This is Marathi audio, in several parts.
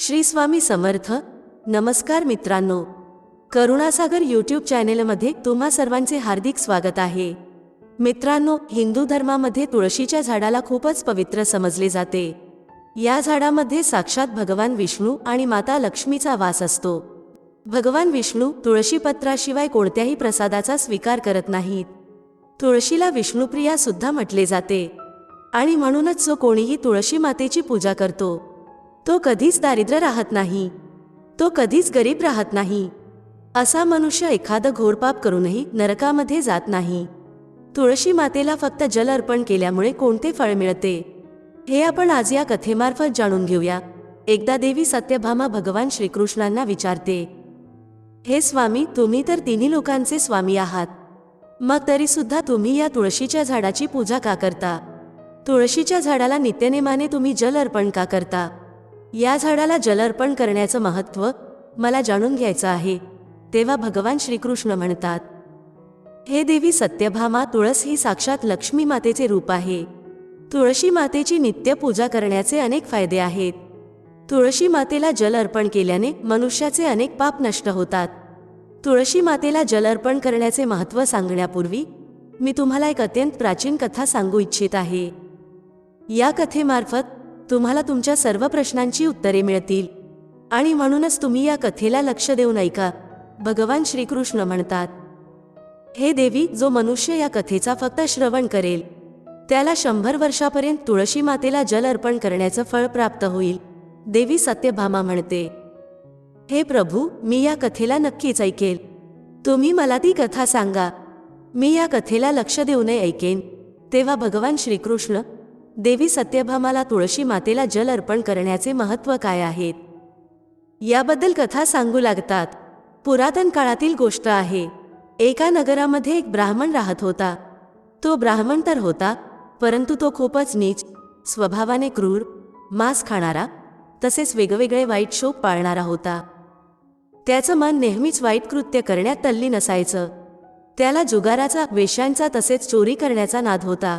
श्री स्वामी समर्थ. नमस्कार मित्रांनो. करुणासागर यूट्यूब चॅनेलमध्ये तुम्हा सर्वांचे हार्दिक स्वागत आहे. मित्रांनो हिंदू धर्मामध्ये तुळशीच्या झाडाला खूपच पवित्र समजले जाते. या झाडामध्ये साक्षात भगवान विष्णू आणि माता लक्ष्मीचा वास असतो. भगवान विष्णू तुळशीपत्राशिवाय कोणत्याही प्रसादाचा स्वीकार करत नाहीत. तुळशीला विष्णुप्रिया सुद्धा म्हटले जाते. आणि म्हणूनच जो कोणीही तुळशी मातेची पूजा करतो तो कधीच दारिद्र्य राहत नाही. तो कधीच गरीब राहत नाही. असा मनुष्य एखादं घोरपाप करूनही नरकामध्ये जात नाही. तुळशी मातेला फक्त जल अर्पण केल्यामुळे कोणते फळ मिळते? हे आपण आज या कथेमार्फत जाणून घेऊया. एकदा देवी सत्यभामा भगवान श्रीकृष्णांना विचारते हे स्वामी तुम्ही तर तिन्ही लोकांचे स्वामी आहात. मग तरी सुद्धा तुम्ही या तुळशीच्या झाडाची पूजा का करता? तुळशीच्या झाडाला नित्यनेमाने तुम्ही जल अर्पण का करता? या झाडाला जल अर्पण करण्याचं महत्त्व मला जाणून घ्यायचं आहे तेव्हा भगवान श्रीकृष्ण म्हणतात हे देवी सत्यभामा तुळस ही साक्षात लक्ष्मी मातेचे रूप आहे. तुळशी मातेची नित्य पूजा करण्याचे अनेक फायदे आहेत. तुळशी मातेला जल अर्पण केल्याने मनुष्याचे अनेक पाप नष्ट होतात. तुळशी मातेला जल अर्पण करण्याचे महत्त्व सांगण्यापूर्वी मी तुम्हाला एक अत्यंत प्राचीन कथा सांगू इच्छित आहे. या कथेमार्फत तुम्हाला तुमच्या सर्व प्रश्नांची उत्तरे मिळतील. आणि म्हणूनच तुम्ही या कथेला लक्ष देऊन ऐका भगवान श्रीकृष्ण म्हणतात. हे देवी जो मनुष्य या कथेचा फक्त श्रवण करेल त्याला शंभर वर्षापर्यंत तुळशी मातेला जल अर्पण करण्याचं फळ प्राप्त होईल देवी सत्यभामा म्हणते. हे प्रभू मी या कथेला नक्कीच ऐकेल तुम्ही मला ती कथा सांगा. मी या कथेला लक्ष देऊनही ऐकेन. तेव्हा भगवान श्रीकृष्ण देवी सत्यभामाला तुळशी मातेला जल अर्पण करण्याचे महत्त्व काय आहेत याबद्दल कथा सांगू लागतात. पुरातन काळातील गोष्ट आहे. एका नगरामध्ये एक ब्राह्मण राहत होता. तो ब्राह्मण तर होता परंतु तो खूपच नीच स्वभावाने क्रूर मांस खाणारा तसेच वेगवेगळे वाईट शोक पाळणारा होता. त्याचं मन नेहमीच वाईट कृत्य करण्यात तल्लीन असायचं. त्याला जुगाराचा वेश्यांचा तसेच चोरी करण्याचा नाद होता.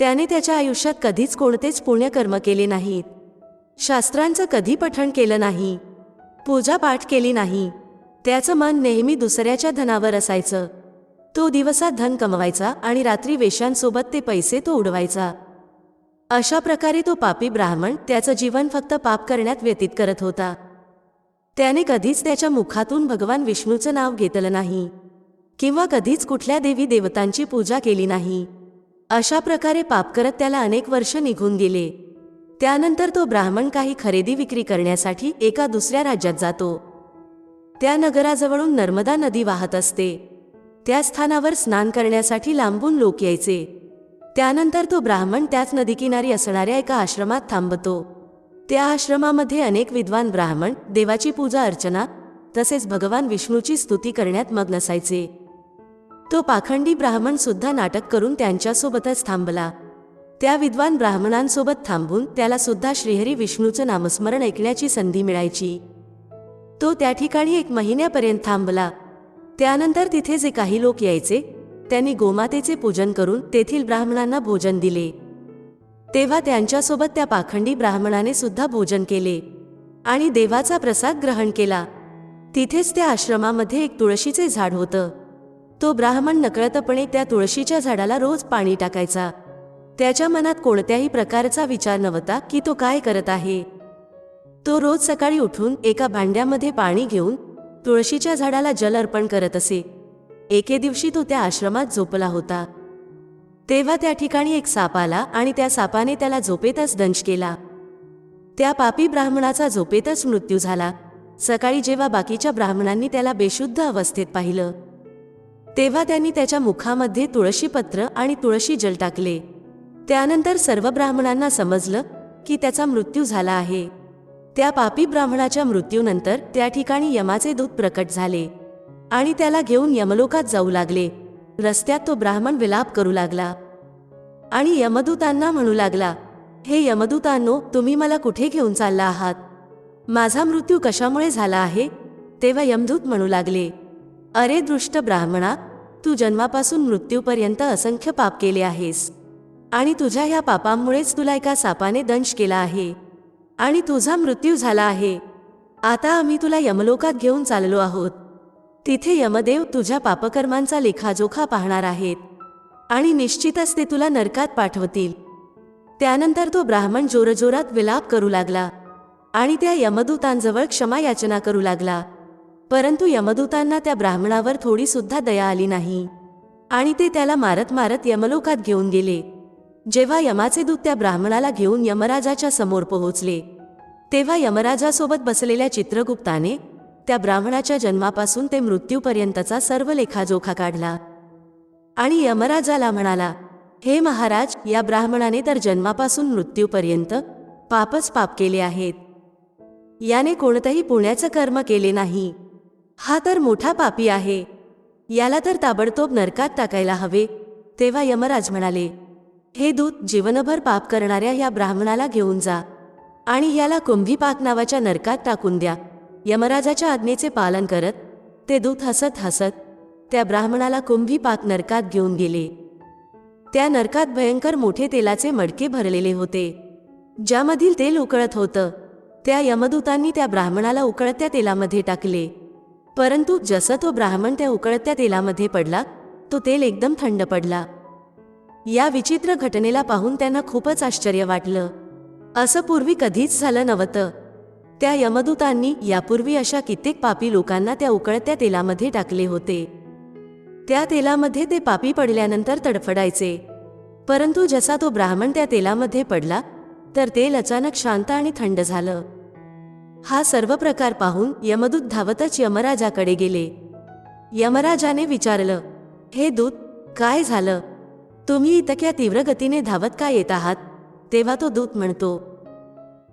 त्याने त्याच्या आयुष्यात कधीच कोणतेच पुण्यकर्म केले नाहीत. शास्त्रांचं कधी पठण केलं नाही. पूजापाठ केली नाही. त्याचं मन नेहमी दुसऱ्याच्या धनावर असायचं. तो दिवसात धन कमवायचा आणि रात्री वेश्यांसोबत ते पैसे तो उडवायचा. अशा प्रकारे तो पापी ब्राह्मण त्याचं जीवन फक्त पाप करण्यात व्यतीत करत होता. त्याने कधीच त्याच्या मुखातून भगवान विष्णूचं नाव घेतलं नाही. किंवा कधीच कुठल्या देवी देवतांची पूजा केली नाही. अशा प्रकारे पाप करत त्याला अनेक वर्ष निघून गेले. त्यानंतर तो ब्राह्मण काही खरेदी विक्री करण्यासाठी एका दुसऱ्या राज्यात जातो. त्या नगराजवळून नर्मदा नदी वाहत असते. त्या स्थानावर स्नान करण्यासाठी लांबून लोक यायचे. त्यानंतर तो ब्राह्मण त्याच नदीकिनारी असणाऱ्या एका आश्रमात थांबतो. त्या आश्रमामध्ये अनेक विद्वान ब्राह्मण देवाची पूजा अर्चना तसेच भगवान विष्णूची स्तुती करण्यात मग्न असायचे. तो पाखंडी ब्राह्मण सुद्धा नाटक करून त्यांच्यासोबतच थांबला. त्या विद्वान ब्राह्मणांसोबत थांबून त्याला सुद्धा श्रीहरी विष्णूचं नामस्मरण ऐकण्याची संधी मिळायची. तो त्या ठिकाणी एक महिन्यापर्यंत थांबला. त्यानंतर तिथे जे काही लोक यायचे त्यांनी गोमातेचे पूजन करून तेथील ब्राह्मणांना भोजन दिले. तेव्हा त्यांच्यासोबत त्या पाखंडी ब्राह्मणाने सुद्धा भोजन केले आणि देवाचा प्रसाद ग्रहण केला. तिथेच त्या आश्रमामध्ये एक तुळशीचे झाड होतं. तो ब्राह्मण नकळतपणे त्या तुळशीच्या झाडाला रोज पाणी टाकायचा. त्याच्या मनात कोणत्याही प्रकारचा विचार नव्हता की तो काय करत आहे. तो रोज सकाळी उठून एका भांड्यामध्ये पाणी घेऊन तुळशीच्या झाडाला जल अर्पण करत असे. एके दिवशी तो त्या आश्रमात झोपला होता. तेव्हा त्या ठिकाणी एक साप आला आणि त्या सापाने त्याला झोपेतच दंश केला. त्या पापी ब्राह्मणाचा झोपेतच मृत्यू झाला. सकाळी जेव्हा बाकीच्या ब्राह्मणांनी त्याला बेशुद्ध अवस्थेत पाहिलं तेव्हा त्यांनी त्याच्या मुखामध्ये तुळशीपत्र आणि तुळशी जल टाकले. त्यानंतर सर्व ब्राह्मणांना समजलं की त्याचा मृत्यू झाला आहे. त्या पापी ब्राह्मणाच्या मृत्यूनंतर त्या ठिकाणी यमाचे दूत प्रकट झाले आणि त्याला घेऊन यमलोकात जाऊ लागले. रस्त्यात तो ब्राह्मण विलाप करू लागला आणि यमदूतांना म्हणू लागला हे यमदूतांनो तुम्ही मला कुठे घेऊन चालला आहात? माझा मृत्यू कशामुळे झाला आहे? तेव्हा यमदूत म्हणू लागले अरे दृष्ट ब्राह्मणा तू जन्मापासून मृत्यूपर्यंत असंख्य पाप केले आहेस. आणि तुझ्या ह्या पापांमुळेच तुला एका सापाने दंश केला आहे. आणि तुझा मृत्यू झाला आहे. आता आम्ही तुला यमलोकात घेऊन चाललो आहोत. तिथे यमदेव तुझ्या पापकर्मांचा लेखाजोखा पाहणार आहेत. आणि निश्चितच ते तुला नरकात पाठवतील. त्यानंतर तो ब्राह्मण जोरजोरात विलाप करू लागला. आणि त्या यमदूतांजवळ क्षमा याचना करू लागला. परंतु यमदूतांना त्या ब्राह्मणावर थोडी सुद्धा दया आली नाही. आणि ते त्याला मारत मारत यमलोकात घेऊन गेले. जेव्हा यमाचे दूत त्या ब्राह्मणाला घेऊन यमराजाच्या समोर पोहोचले तेव्हा यमराजासोबत बसलेल्या चित्रगुप्ताने त्या ब्राह्मणाच्या जन्मापासून ते मृत्यूपर्यंतचा सर्व लेखाजोखा काढला. आणि यमराजाला म्हणाला हे महाराज या ब्राह्मणाने तर जन्मापासून मृत्यूपर्यंत पापच पाप केले आहेत. याने कोणतंही पुण्याचं कर्म केले नाही. हा तर मोठा पापी आहे. याला तर ताबडतोब नरकात टाकायला हवे तेव्हा यमराज म्हणाले हे दूत जीवनभर पाप करणाऱ्या या ब्राह्मणाला घेऊन जा आणि याला कुंभीपाक नावाच्या नरकात टाकून द्या. यमराजाच्या आज्ञेचे पालन करत ते दूत हसत हसत त्या ब्राह्मणाला कुंभीपाक नरकात घेऊन गेले. त्या नरकात भयंकर मोठे तेलाचे मडके भरलेले होते. ज्यामधील तेल उकळत होतं त्या यमदूतांनी त्या ब्राह्मणाला उकळत्या तेलामध्ये टाकले. परंतु जसं तो ब्राह्मण त्या उकळत्या तेलामध्ये पडला तो तेल एकदम थंड पडला. या विचित्र घटनेला पाहून त्यांना खूपच आश्चर्य वाटलं. असं पूर्वी कधीच झालं नव्हतं. त्या यमदूतांनी यापूर्वी अशा कित्येक पापी लोकांना त्या उकळत्या तेलामध्ये टाकले होते. त्या तेलामध्ये ते पापी पडल्यानंतर तडफडायचे. परंतु जसा तो ब्राह्मण त्या तेलामध्ये पडला तर तेल अचानक शांत आणि थंड झालं. हा सर्व प्रकार पाहून यमदूत धावतच यमराजाकडे गेले. यमराजाने विचारलं हे दूत काय झालं? तुम्ही इतक्या तीव्र गतीने धावत का येत आहात? तेव्हा तो दूत म्हणतो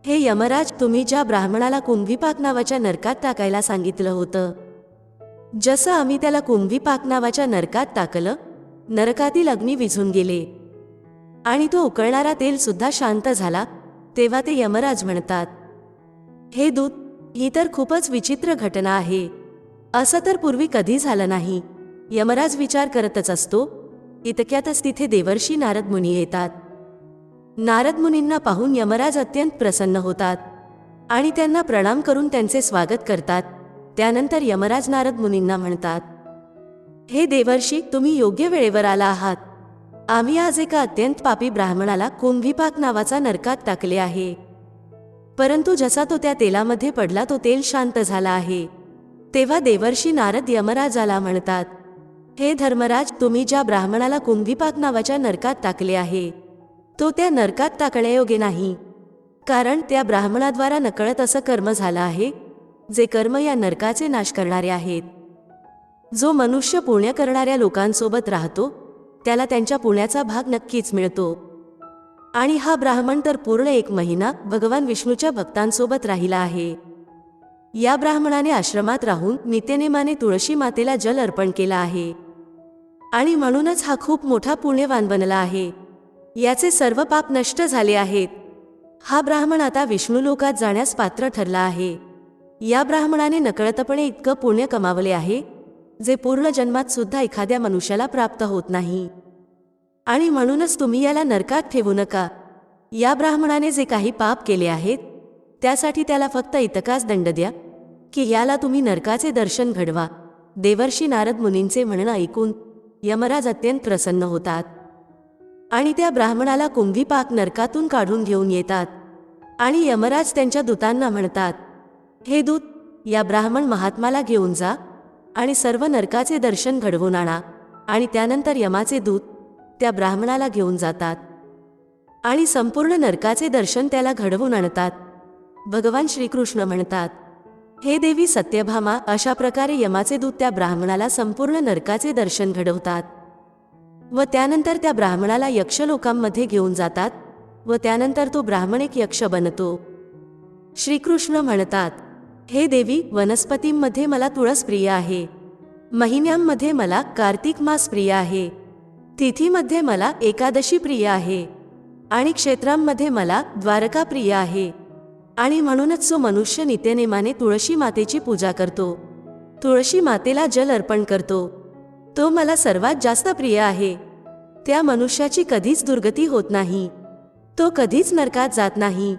हे यमराज तुम्ही ज्या ब्राह्मणाला कुंभीपाक नावाच्या नरकात टाकायला सांगितलं होतं जसं आम्ही त्याला कुंभीपाक नावाच्या नरकात टाकलं नरकातील अग्नी विझून गेले. आणि तो उकळणारा तेल सुद्धा शांत झाला तेव्हा ते यमराज म्हणतात हे दूत ही तर खूपच विचित्र घटना आहे. असं तर पूर्वी कधी झालं नाही. यमराज विचार करतच असतो. इतक्यातच तिथे देवर्षी नारद मुनी येतात. नारद मुनींना पाहून यमराज अत्यंत प्रसन्न होतात आणि त्यांना प्रणाम करून त्यांचे स्वागत करतात. त्यानंतर यमराज नारद मुनींना म्हणतात हे देवर्षी तुम्ही योग्य वेळेवर आला आहात. आम्ही आज एका अत्यंत पापी ब्राह्मणाला कुंभीपाक नावाचा नरकात टाकले आहे. परंतु जसा तो त्या तेलामध्ये पडला तो तेल शांत झाला आहे. तेव्हा देवर्षी नारद यमराजाला म्हणतात हे धर्मराज तुम्ही ज्या ब्राह्मणाला कुंभीपाक नावाच्या नरकात टाकले आहे तो त्या नरकात टाकण्यायोग्य नाही. कारण त्या ब्राह्मणाद्वारा नकळत असं कर्म झालं आहे जे कर्म या नरकाचे नाश करणारे आहेत. जो मनुष्य पुण्य करणाऱ्या लोकांसोबत राहतो त्याला त्यांच्या पुण्याचा भाग नक्कीच मिळतो. आणि हा ब्राह्मण तर पूर्ण एक महिना भगवान विष्णूच्या भक्तांसोबत राहिला आहे. या ब्राह्मणाने आश्रमात राहून नित्यनेमाने तुळशी मातेला जल अर्पण केला आहे. आणि म्हणूनच हा खूप मोठा पुण्यवान बनला आहे. याचे सर्व पाप नष्ट झाले आहेत. हा ब्राह्मण आता विष्णू लोकात जाण्यास पात्र ठरला आहे. या ब्राह्मणाने नकळतपणे इतकं पुण्य कमावले आहे जे पूर्ण जन्मात सुद्धा एखाद्या मनुष्याला प्राप्त होत नाही. आणि म्हणूनच तुम्ही याला नरकात ठेवू नका. या ब्राह्मणाने जे काही पाप केले आहेत त्यासाठी त्याला फक्त इतकाच दंड द्या की याला तुम्ही नरकाचे दर्शन घडवा. देवर्षी नारद मुनींचे म्हणणं ऐकून यमराज अत्यंत प्रसन्न होतात. आणि त्या ब्राह्मणाला कुंभीपाक नरकातून काढून घेऊन येतात. आणि यमराज त्यांच्या दूतांना म्हणतात हे दूत या ब्राह्मण महात्माला घेऊन जा आणि सर्व नरकाचे दर्शन घडवून आणा. आणि त्यानंतर यमाचे दूत त्या ब्राह्मणाला घेऊन जातात आणि संपूर्ण नरकाचे दर्शन त्याला घडवून आणतात. भगवान श्रीकृष्ण म्हणतात हे देवी सत्यभामा अशा प्रकारे यमाचे दूत त्या ब्राह्मणाला संपूर्ण नरकाचे दर्शन घडवतात व त्यानंतर त्या ब्राह्मणाला यक्षलोकांमध्ये घेऊन जातात व त्यानंतर तो ब्राह्मण एक यक्ष बनतो. श्रीकृष्ण म्हणतात हे देवी वनस्पतींमध्ये मला तुळस प्रिय आहे. महिन्यांमध्ये मला कार्तिक मास प्रिय आहे. तिथीमध्ये मला एकादशी प्रिय आहे आणि क्षेत्रांमध्ये मला द्वारका प्रिय आहे. आणि म्हणूनच जो मनुष्य नित्यनेमाने तुळशी मातेची पूजा करतो तुळशी मातेला जल अर्पण करतो तो मला सर्वात जास्त प्रिय आहे. त्या मनुष्याची कधीच दुर्गती होत नाही तो कधीच नरकात जात नाही.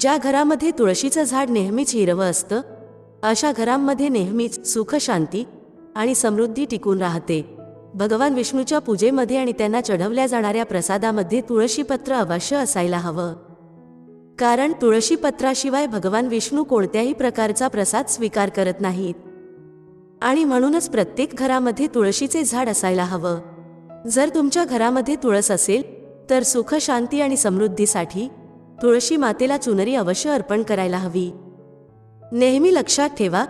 ज्या घरामध्ये तुळशीचं झाड नेहमीच हिरवं असतं अशा घरांमध्ये नेहमीच सुख शांती आणि समृद्धी टिकून राहते. भगवान विष्णूच्या पूजेमध्ये आणि त्यांना चढवल्या जाणाऱ्या प्रसादामध्ये तुळशीपत्र अवश्य असायला हवं. कारण तुळशीपत्राशिवाय भगवान विष्णू कोणत्याही प्रकारचा प्रसाद स्वीकार करत नाहीत. आणि म्हणूनच प्रत्येक घरामध्ये तुळशीचे झाड असायला हवं. जर तुमच्या घरामध्ये तुळस असेल तर सुख शांती आणि समृद्धीसाठी तुळशी मातेला चुनरी अवश्य अर्पण करायला हवी. नेहमी लक्षात ठेवा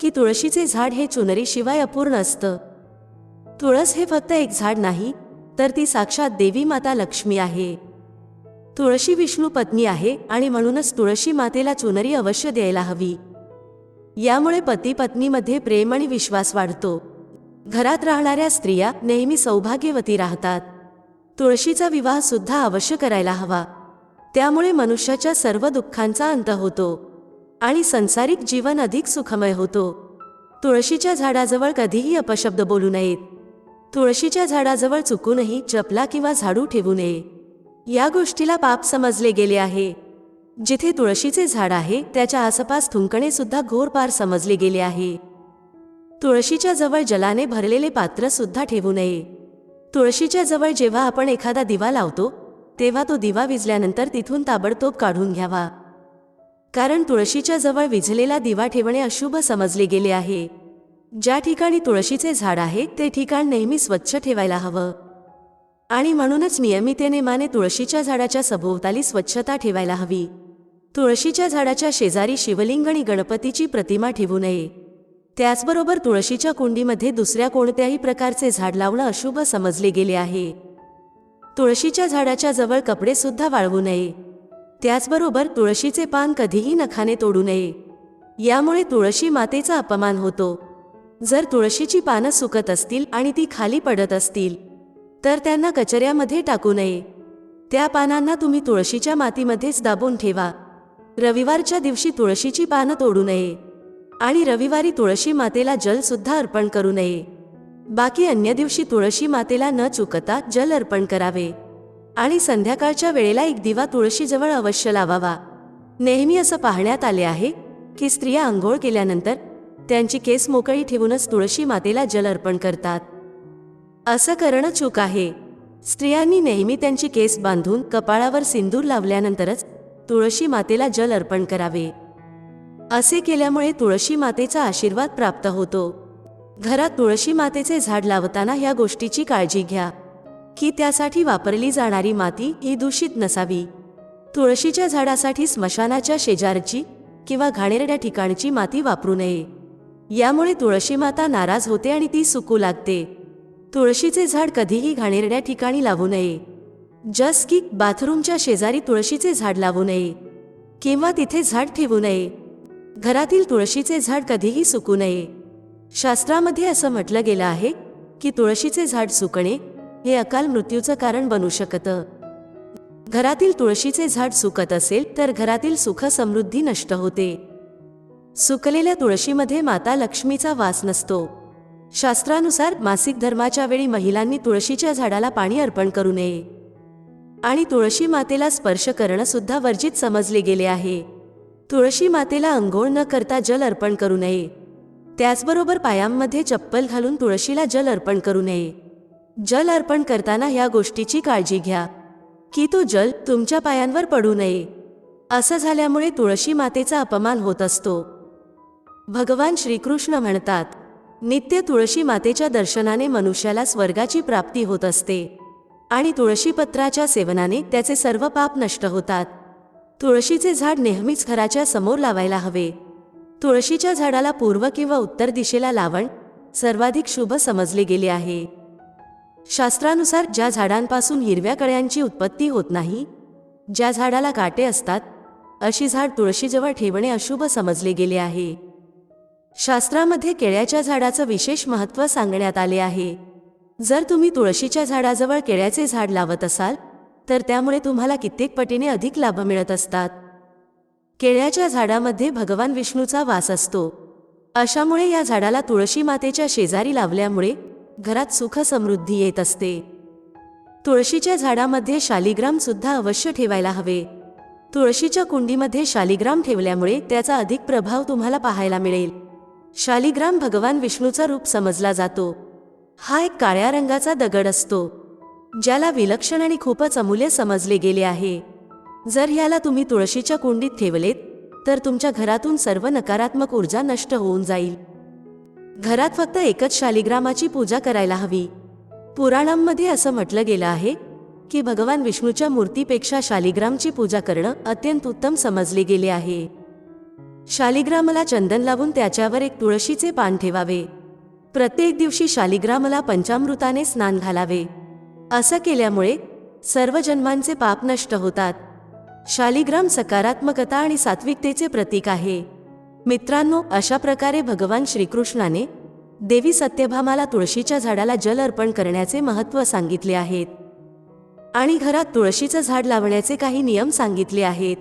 की तुळशीचे झाड हे चुनरीशिवाय अपूर्ण असतं. तुळस हे फक्त एक झाड नाही तर ती साक्षात देवी माता लक्ष्मी आहे. तुळशी विष्णू पत्नी आहे आणि म्हणूनच तुळशी मातेला चुनरी अवश्य द्यायला हवी. यामुळे पती पत्नीमध्ये प्रेम आणि विश्वास वाढतो. घरात राहणाऱ्या स्त्रिया नेहमी सौभाग्यवती राहतात. तुळशीचा विवाह सुद्धा अवश्य करायला हवा. त्यामुळे मनुष्याच्या सर्व दुःखांचा अंत होतो आणि संसारिक जीवन अधिक सुखमय होतो. तुळशीच्या झाडाजवळ कधीही अपशब्द बोलू नयेत. तुळशीच्या झाडाजवळ चुकूनही चपला किंवा झाडू ठेवू नये. या गोष्टीला पाप समजले गेले आहे. जिथे तुळशीचे झाड आहे त्याच्या आसपास थुंकणे सुद्धा घोरपार समजले गेले आहे. तुळशीच्या जवळ जलाने भरलेले पात्र सुद्धा ठेवू नये. तुळशीच्या जवळ जेव्हा आपण एखादा दिवा लावतो तेव्हा तो दिवा विजल्यानंतर तिथून ताबडतोब काढून घ्यावा. कारण तुळशीच्या जवळ विझलेला दिवा ठेवणे अशुभ समजले गेले आहे. ज्या ठिकाणी तुळशीचे झाड आहे ते ठिकाण नेहमी स्वच्छ ठेवायला हवं. आणि म्हणूनच नियमितेने माने तुळशीच्या झाडाच्या सभोवताली स्वच्छता ठेवायला हवी. तुळशीच्या झाडाच्या शेजारी शिवलिंग आणि गणपतीची प्रतिमा ठेवू नये. त्याचबरोबर तुळशीच्या कुंडीमध्ये दुसऱ्या कोणत्याही प्रकारचे झाड लावणं अशुभ समजले गेले आहे. तुळशीच्या झाडाच्या जवळ कपडेसुद्धा वाळवू नये. त्याचबरोबर तुळशीचे पान कधीही नखाने तोडू नये. यामुळे तुळशी मातेचा अपमान होतो. जर तुळशीची पानं सुकत असतील आणि ती खाली पडत असतील तर त्यांना कचऱ्यामध्ये टाकू नये. त्या पानांना तुम्ही तुळशीच्या मातीमध्येच दाबून ठेवा. रविवारच्या दिवशी तुळशीची पानं तोडू नये आणि रविवारी तुळशी मातेला जलसुद्धा अर्पण करू नये. बाकी अन्य दिवशी तुळशी मातेला न चुकता जल अर्पण करावे आणि संध्याकाळच्या वेळेला एक दिवा तुळशीजवळ अवश्य लावावा. नेहमी असं पाहण्यात आले आहे की स्त्रिया आंघोळ केल्यानंतर त्यांची केस मोकळी ठेवूनच तुळशी मातेला जल अर्पण करतात. असं करणं चूक आहे. स्त्रियांनी नेहमी त्यांची केस बांधून कपाळावर सिंदूर लावल्यानंतरच तुळशी मातेला जल अर्पण करावे. असे केल्यामुळे तुळशी मातेचा आशीर्वाद प्राप्त होतो. घरात तुळशी मातेचे झाड लावताना ह्या गोष्टीची काळजी घ्या. की त्यासाठी वापरली जाणारी माती ही दूषित नसावी. तुळशीच्या झाडासाठी स्मशानाच्या शेजारची किंवा घाणेरड्या ठिकाणची माती वापरू नये. यामुळे तुळशी माता नाराज होते आणि ती सुकू लागते. तुळशीचे झाड कधीही घाणेरड्या ठिकाणी लावू नये. जस की बाथरूमच्या शेजारी तुळशीचे झाड लावू नये. किंवा तिथे झाड ठेवू नये. घरातील तुळशीचे झाड कधीही सुकू नये. शास्त्रामध्ये असं म्हटलं गेलं आहे की तुळशीचे झाड सुकणे हे अकाल मृत्यूचं कारण बनू शकतं. घरातील तुळशीचे झाड सुकत असेल तर घरातील सुख समृद्धी नष्ट होते. सुकलेल्या तुळशीमध्ये माता लक्ष्मीचा वास नसतो. शास्त्रानुसार मासिक धर्माच्या वेळी महिलांनी तुळशीच्या झाडाला पाणी अर्पण करू नये. आणि तुळशी मातेला स्पर्श करणं सुद्धा वर्जित समजले गेले आहे. तुळशी मातेला अंघोळ न करता जल अर्पण करू नये. त्याचबरोबर पायांमध्ये चप्पल घालून तुळशीला जल अर्पण करू नये. जल अर्पण करताना ह्या गोष्टीची काळजी घ्या. की तो जल तुमच्या पायांवर पडू नये. असं झाल्यामुळे तुळशी मातेचा अपमान होत असतो. भगवान श्रीकृष्ण म्हणतात नित्य तुळशी मातेच्या दर्शनाने मनुष्याला स्वर्गाची प्राप्ती होत असते आणि तुळशीपत्राच्या सेवनाने त्याचे सर्व पाप नष्ट होतात. तुळशीचे झाड नेहमीच घराच्या समोर लावायला हवे. तुळशीच्या झाडाला पूर्व किंवा उत्तर दिशेला लावण सर्वाधिक शुभ समजले गेले आहे. शास्त्रानुसार ज्या झाडांपासून हिरव्या कळ्यांची उत्पत्ती होत नाही ज्या झाडाला काटे असतात अशी झाड तुळशीजवळ ठेवणे अशुभ समजले गेले आहे. शास्त्रामध्ये केळ्याच्या झाडाचं विशेष महत्त्व सांगण्यात आले आहे. जर तुम्ही तुळशीच्या झाडाजवळ केळ्याचे झाड लावत असाल तर त्यामुळे तुम्हाला कित्येक पटीने अधिक लाभ मिळत असतात. केळ्याच्या झाडामध्ये भगवान विष्णूचा वास असतो. अशामुळे या झाडाला तुळशी मातेच्या शेजारी लावल्यामुळे घरात सुख समृद्धी येत असते. तुळशीच्या झाडामध्ये शालिग्राम सुद्धा अवश्य ठेवायला हवे. तुळशीच्या कुंडीमध्ये शालिग्राम ठेवल्यामुळे त्याचा अधिक प्रभाव तुम्हाला पाहायला मिळेल. शालिग्राम भगवान विष्णूचा रूप समजला जातो. हा एक काळ्या रंगाचा दगड असतो ज्याला विलक्षण आणि खूपच अमूल्य समजले गेले आहे. जर ह्याला तुम्ही तुळशीच्या कुंडीत ठेवलेत तर तुमच्या घरातून सर्व नकारात्मक ऊर्जा नष्ट होऊन जाईल. घरात फक्त एकच शालिग्रामाची पूजा करायला हवी. पुराणांमध्ये असं म्हटलं गेलं आहे की भगवान विष्णूच्या मूर्तीपेक्षा शालिग्रामची पूजा करणं अत्यंत उत्तम समजले गेले आहे. शालिग्रामला चंदन लावून त्याच्यावर एक तुळशीचे पान ठेवावे. प्रत्येक दिवशी शालिग्रामला पंचामृताने स्नान घालावे. असं केल्यामुळे सर्व जन्मांचे पाप नष्ट होतात. शालिग्राम सकारात्मकता आणि सात्विकतेचे प्रतीक आहे. मित्रांनो अशा प्रकारे भगवान श्रीकृष्णाने देवी सत्यभामाला तुळशीच्या झाडाला जल अर्पण करण्याचे महत्त्व सांगितले आहेत. आणि घरात तुळशीचं झाड लावण्याचे काही नियम सांगितले आहेत.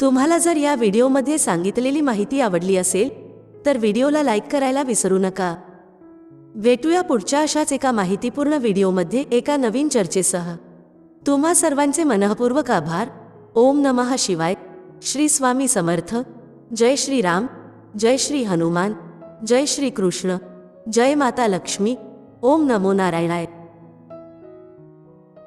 तुम्हाला जर या व्हिडिओमध्ये सांगितलेली माहिती आवडली असेल तर व्हिडिओला लाईक करायला विसरू नका. भेटूया पुढच्या अशाच एका माहितीपूर्ण व्हिडिओमध्ये एका नवीन चर्चेसह. तुम्हा सर्वांचे मनःपूर्वक आभार. ओम नमः शिवाय. श्री स्वामी समर्थ. जय श्री राम. जय श्री हनुमान. जय श्री कृष्ण. जय माता लक्ष्मी. ओम नमो नारायणाय.